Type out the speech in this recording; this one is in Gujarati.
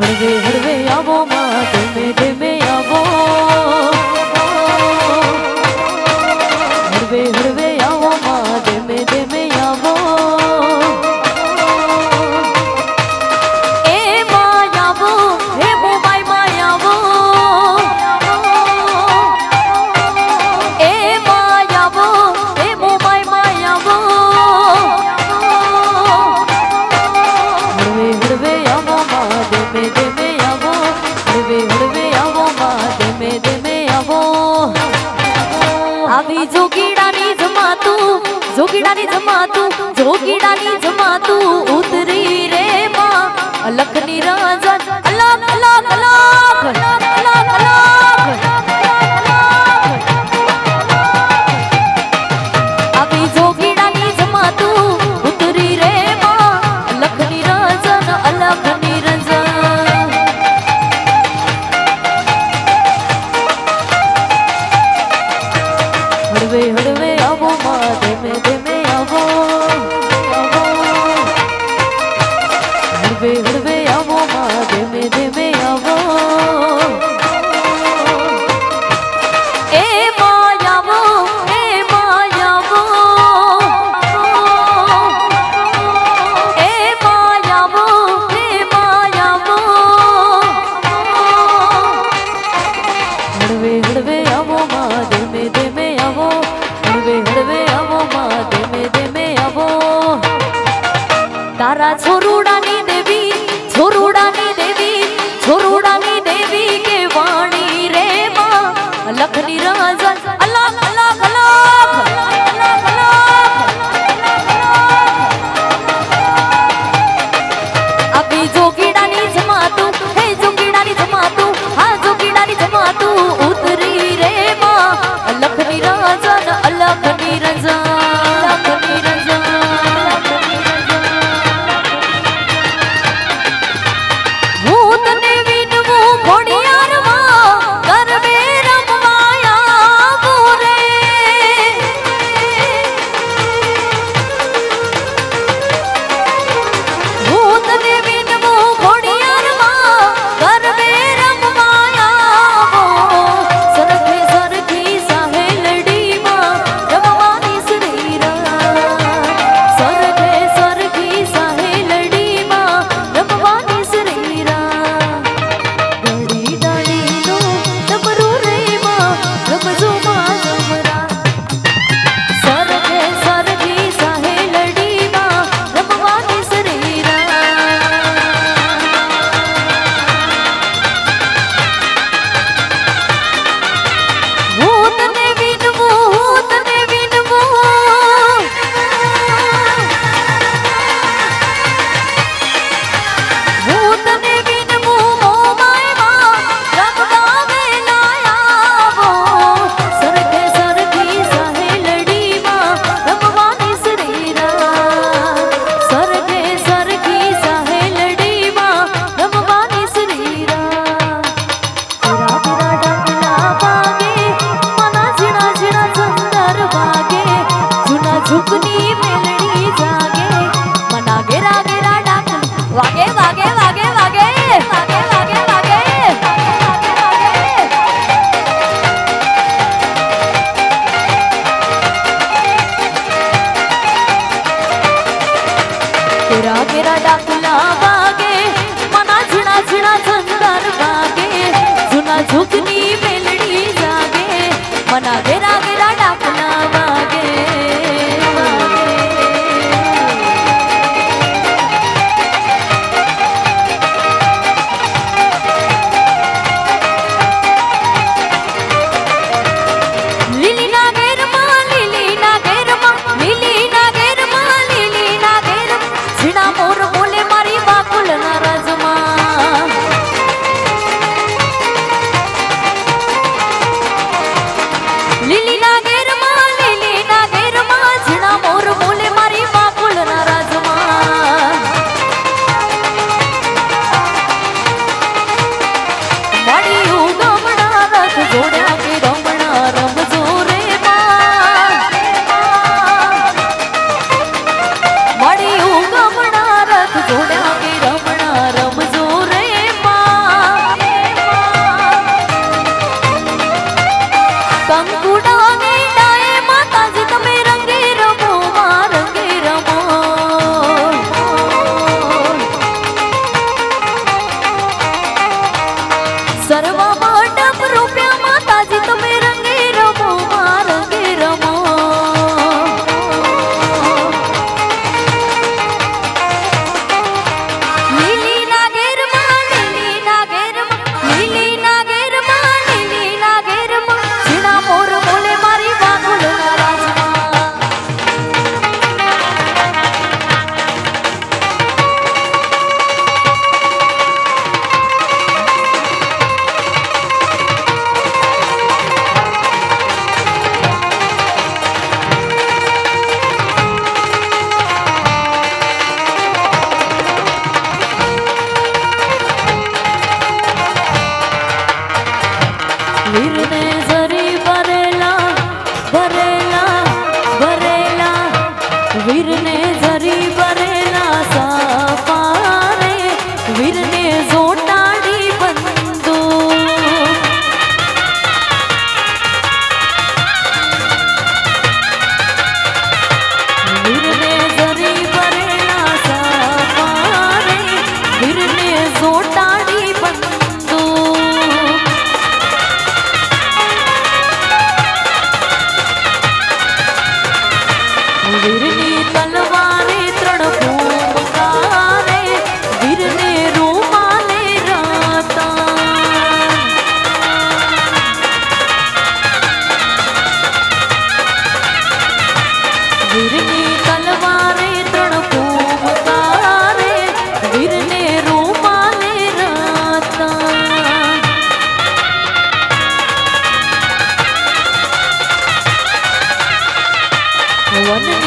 हड़वे हड़वे आवो माते જોગીડા જોગીડાની જમાતું જોગીડાની જમાતું જોગીડાની જમાતું ઉતરી રે માં અલખની રાજા वे हृदय ઘાઘેરા ડાકલા વાગે મના ઝીણા ઝીણા ઝંકાર વાગે જૂના ઝૂકની મેલડી જાગે મના ઘેરા 刘峰 Virne I wonder